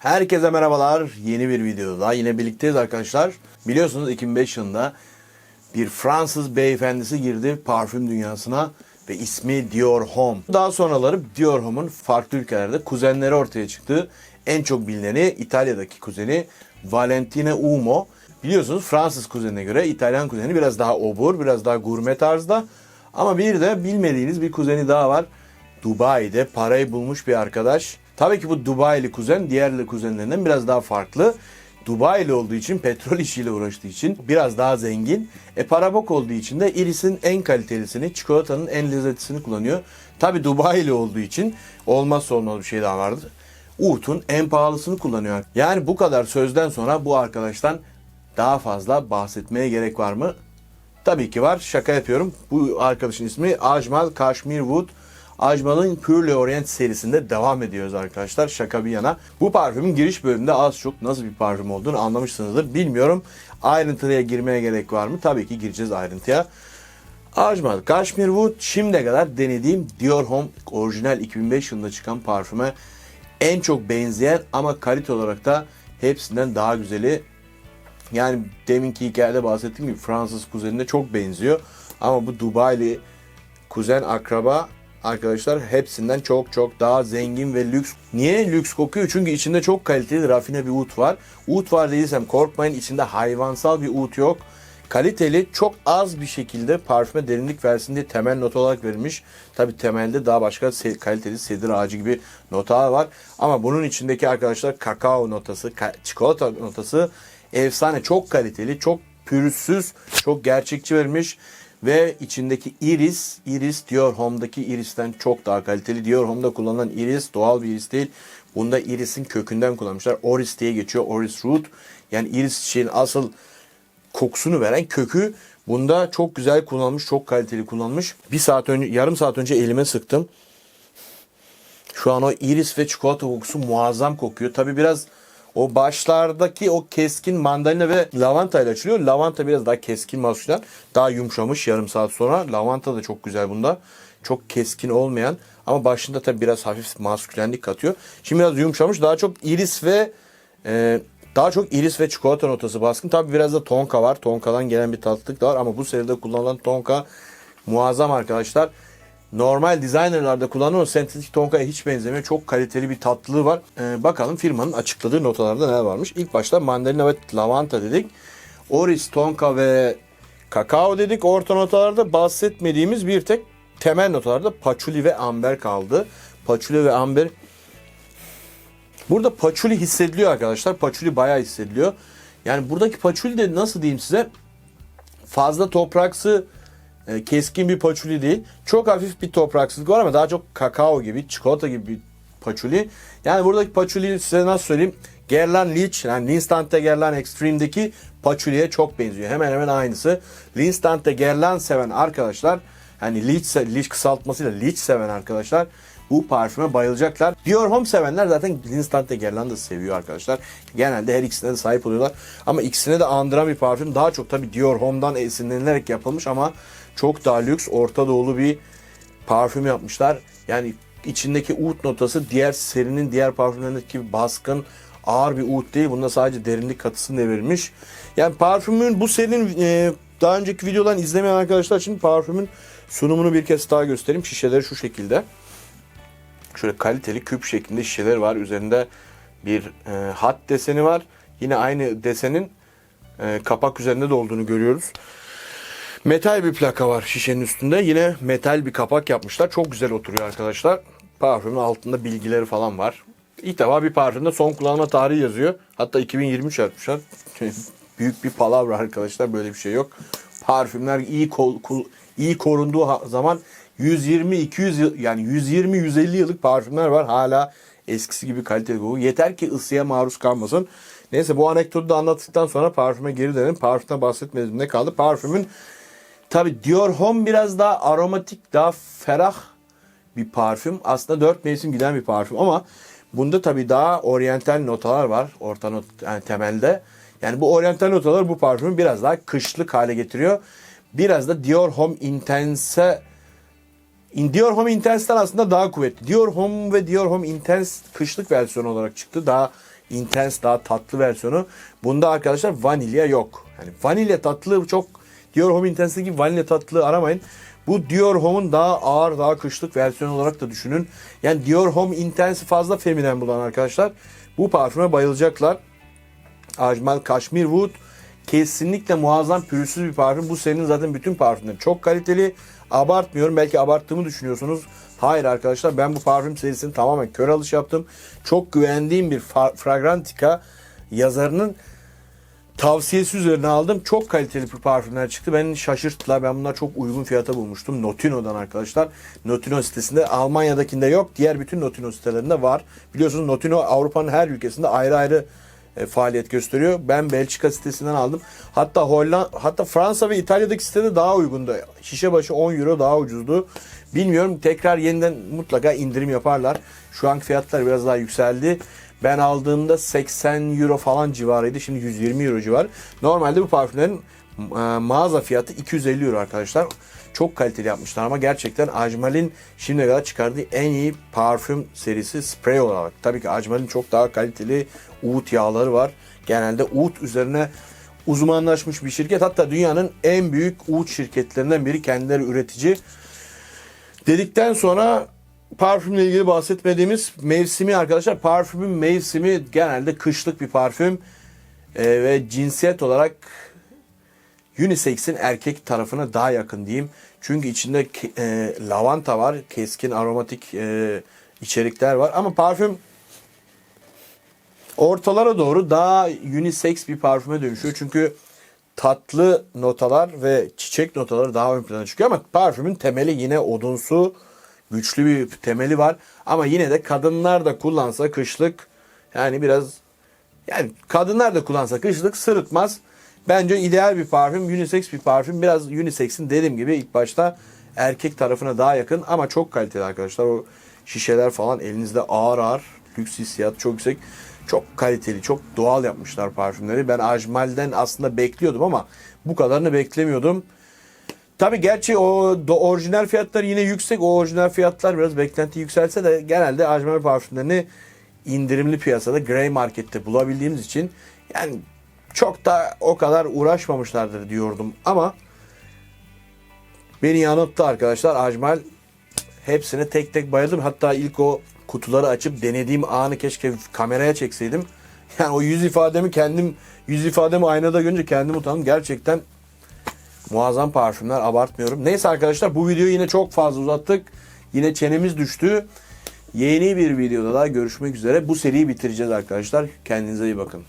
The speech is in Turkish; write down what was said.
Herkese merhabalar. Yeni bir videoda yine birlikteyiz arkadaşlar. Biliyorsunuz 2005 yılında bir Fransız beyefendisi girdi parfüm dünyasına ve ismi Dior Homme. Daha sonraları Dior Homme'un farklı ülkelerde kuzenleri ortaya çıktı. En çok bilineni İtalya'daki kuzeni Valentino Umo. Biliyorsunuz Fransız kuzenine göre İtalyan kuzeni biraz daha obur, biraz daha gurme tarzda. Ama bir de bilmediğiniz bir kuzeni daha var. Dubai'de parayı bulmuş bir arkadaş. Tabii ki bu Dubai'li kuzen diğer kuzenlerinden biraz daha farklı. Dubai'li olduğu için, petrol işiyle uğraştığı için biraz daha zengin. E para bok olduğu için de Iris'in en kalitelisini, çikolatanın en lezzetlisini kullanıyor. Tabii Dubai'li olduğu için olmazsa olmaz bir şey daha vardır. Uğut'un en pahalısını kullanıyor. Yani bu kadar sözden sonra bu arkadaştan daha fazla bahsetmeye gerek var mı? Tabii ki var. Şaka yapıyorum. Bu arkadaşın ismi Ajmal Kashmir Wood. Ajmal'ın Pure Orient serisinde devam ediyoruz arkadaşlar. Şaka bir yana. Bu parfümün giriş bölümünde az çok nasıl bir parfüm olduğunu anlamışsınızdır. Bilmiyorum. Ayrıntıya girmeye gerek var mı? Tabii ki gireceğiz ayrıntıya. Ajmal Kashmir Wood şimdiye kadar denediğim Dior Homme orijinal 2005 yılında çıkan parfüme en çok benzeyen ama kalite olarak da hepsinden daha güzeli yani deminki hikayede bahsettiğim gibi Fransız kuzenine çok benziyor. Ama bu Dubai'li kuzen akraba arkadaşlar hepsinden çok çok daha zengin ve lüks. Niye lüks kokuyor? Çünkü içinde çok kaliteli rafine bir oud var. Oud var dediysem korkmayın içinde hayvansal bir oud yok. Kaliteli çok az bir şekilde parfüme derinlik versin diye temel not olarak verilmiş. Tabi temelde daha başka kaliteli sedir ağacı gibi notalar var. Ama bunun içindeki arkadaşlar kakao notası, çikolata notası efsane. Çok kaliteli, çok pürüzsüz, çok gerçekçi verilmiş. Ve içindeki iris, iris Dior Homme'daki iristen çok daha kaliteli. Dior Homme'da kullanılan iris doğal bir iris değil. Bunda irisin kökünden kullanmışlar. Oris diye geçiyor. Oris root. Yani iris çiçeğin asıl kokusunu veren kökü bunda çok güzel kullanılmış, çok kaliteli kullanılmış. Bir saat önce, yarım saat önce elime sıktım. Şu an o iris ve çikolata kokusu muazzam kokuyor. Tabi biraz o başlardaki o keskin mandalina ve lavanta ile açılıyor. Lavanta biraz daha keskin maskülen. Daha yumuşamış yarım saat sonra. Lavanta da çok güzel bunda. Çok keskin olmayan ama başında tabi biraz hafif maskülenlik katıyor. Şimdi biraz yumuşamış. Daha çok iris ve e, daha çok iris ve çikolata notası baskın. Tabi biraz da tonka var. Tonkadan gelen bir tatlılık da var ama bu seride kullanılan tonka muazzam arkadaşlar. Normal designerlarda kullanılan sentetik tonkaya hiç benzemiyor. Çok kaliteli bir tatlılığı var. Ee, bakalım firmanın açıkladığı notalarda neler varmış. İlk başta mandalina ve lavanta dedik. Oris, tonka ve kakao dedik. Orta notalarda bahsetmediğimiz bir tek temel notalarda patchouli ve amber kaldı. Patchouli ve amber Burada patchouli hissediliyor arkadaşlar. Patchouli bayağı hissediliyor. Yani buradaki patchouli de nasıl diyeyim size fazla topraksı e, keskin bir patchouli değil. Çok hafif bir topraksızlık var ama daha çok kakao gibi, çikolata gibi bir patchouli. Yani buradaki patchouli size nasıl söyleyeyim? Guerlain Leach, yani L'instante Guerlain Extreme'deki patchouli'ye çok benziyor. Hemen hemen aynısı. L'instante Guerlain seven arkadaşlar, hani Leach, Leach kısaltmasıyla Leach seven arkadaşlar bu parfüme bayılacaklar. Dior Homme sevenler zaten L'instante Guerlain'i de seviyor arkadaşlar. Genelde her ikisine de sahip oluyorlar. Ama ikisine de andıran bir parfüm. Daha çok tabii Dior Homme'dan esinlenilerek yapılmış ama çok daha lüks, Orta Doğulu bir parfüm yapmışlar. Yani içindeki oud notası diğer serinin diğer parfümlerindeki baskın, ağır bir oud değil. Bunda sadece derinlik katısını da verilmiş. Yani parfümün bu serinin e, daha önceki videolarını izlemeyen arkadaşlar için parfümün sunumunu bir kez daha göstereyim. Şişeleri şu şekilde. Şöyle kaliteli küp şeklinde şişeler var. Üzerinde bir e, hat deseni var. Yine aynı desenin e, kapak üzerinde de olduğunu görüyoruz. Metal bir plaka var şişenin üstünde. Yine metal bir kapak yapmışlar. Çok güzel oturuyor arkadaşlar. Parfümün altında bilgileri falan var. İlk defa bir parfümde son kullanma tarihi yazıyor. Hatta 2023 yapmışlar. Büyük bir palavra arkadaşlar. Böyle bir şey yok. Parfümler iyi kol, kul- iyi korunduğu zaman 120-200 yıl yani 120-150 yıllık parfümler var. Hala eskisi gibi kaliteli koku. Yeter ki ısıya maruz kalmasın. Neyse bu anekdotu da anlattıktan sonra parfüme geri dönelim. Parfümden bahsetmedim ne kaldı? Parfümün Tabi Dior Homme biraz daha aromatik, daha ferah bir parfüm. Aslında dört mevsim giden bir parfüm ama bunda tabi daha oryantal notalar var orta not yani temelde. Yani bu oryantal notalar bu parfümü biraz daha kışlık hale getiriyor. Biraz da Dior Homme Intense In- Dior Homme Intense'den aslında daha kuvvetli. Dior Homme ve Dior Homme Intense kışlık versiyonu olarak çıktı. Daha intense daha tatlı versiyonu. Bunda arkadaşlar vanilya yok. Yani vanilya tatlı çok Dior Home Intense'deki vanilya tatlı aramayın. Bu Dior Home'un daha ağır, daha kışlık versiyonu olarak da düşünün. Yani Dior Home Intense'i fazla feminen bulan arkadaşlar bu parfüme bayılacaklar. Ajmal Kashmir Wood kesinlikle muazzam pürüzsüz bir parfüm. Bu serinin zaten bütün parfümleri çok kaliteli. Abartmıyorum. Belki abarttığımı düşünüyorsunuz. Hayır arkadaşlar ben bu parfüm serisini tamamen kör alış yaptım. Çok güvendiğim bir Fragrantica yazarının tavsiyesi üzerine aldım. Çok kaliteli bir parfümler çıktı. Beni şaşırttılar. Ben bunlar çok uygun fiyata bulmuştum. Notino'dan arkadaşlar. Notino sitesinde Almanya'dakinde yok. Diğer bütün Notino sitelerinde var. Biliyorsunuz Notino Avrupa'nın her ülkesinde ayrı ayrı e, faaliyet gösteriyor. Ben Belçika sitesinden aldım. Hatta Hollanda, hatta Fransa ve İtalya'daki sitede daha uygundu. Şişe başı 10 euro daha ucuzdu. Bilmiyorum tekrar yeniden mutlaka indirim yaparlar. Şu an fiyatlar biraz daha yükseldi. Ben aldığımda 80 euro falan civarıydı. Şimdi 120 euro civar. Normalde bu parfümlerin e, mağaza fiyatı 250 euro arkadaşlar. Çok kaliteli yapmışlar ama gerçekten Ajmal'in şimdiye kadar çıkardığı en iyi parfüm serisi spray olarak. Tabii ki Ajmal'in çok daha kaliteli oud yağları var. Genelde oud üzerine uzmanlaşmış bir şirket. Hatta dünyanın en büyük oud şirketlerinden biri. Kendileri üretici. Dedikten sonra parfümle ilgili bahsetmediğimiz mevsimi arkadaşlar. Parfümün mevsimi genelde kışlık bir parfüm. Ee, ve cinsiyet olarak unisex'in erkek tarafına daha yakın diyeyim. Çünkü içinde e, lavanta var, keskin aromatik e, içerikler var. Ama parfüm ortalara doğru daha unisex bir parfüme dönüşüyor. Çünkü tatlı notalar ve çiçek notaları daha ön plana çıkıyor. Ama parfümün temeli yine odunsu, güçlü bir temeli var. Ama yine de kadınlar da kullansa kışlık yani biraz yani kadınlar da kullansa kışlık sırıtmaz. Bence ideal bir parfüm, unisex bir parfüm. Biraz unisex'in dediğim gibi ilk başta erkek tarafına daha yakın ama çok kaliteli arkadaşlar. O şişeler falan elinizde ağır ağır, lüks hissiyat çok yüksek. Çok kaliteli, çok doğal yapmışlar parfümleri. Ben Ajmal'den aslında bekliyordum ama bu kadarını beklemiyordum. Tabi gerçi o do, orijinal fiyatlar yine yüksek. O orijinal fiyatlar biraz beklenti yükselse de genelde Ajmal parfümlerini indirimli piyasada Grey Market'te bulabildiğimiz için yani çok da o kadar uğraşmamışlardır diyordum ama beni yanılttı arkadaşlar Ajmal hepsine tek tek bayıldım. Hatta ilk o kutuları açıp denediğim anı keşke kameraya çekseydim. Yani o yüz ifademi kendim yüz ifademi aynada görünce kendim utandım. Gerçekten muazzam parfümler abartmıyorum. Neyse arkadaşlar bu videoyu yine çok fazla uzattık. Yine çenemiz düştü. Yeni bir videoda daha görüşmek üzere. Bu seriyi bitireceğiz arkadaşlar. Kendinize iyi bakın.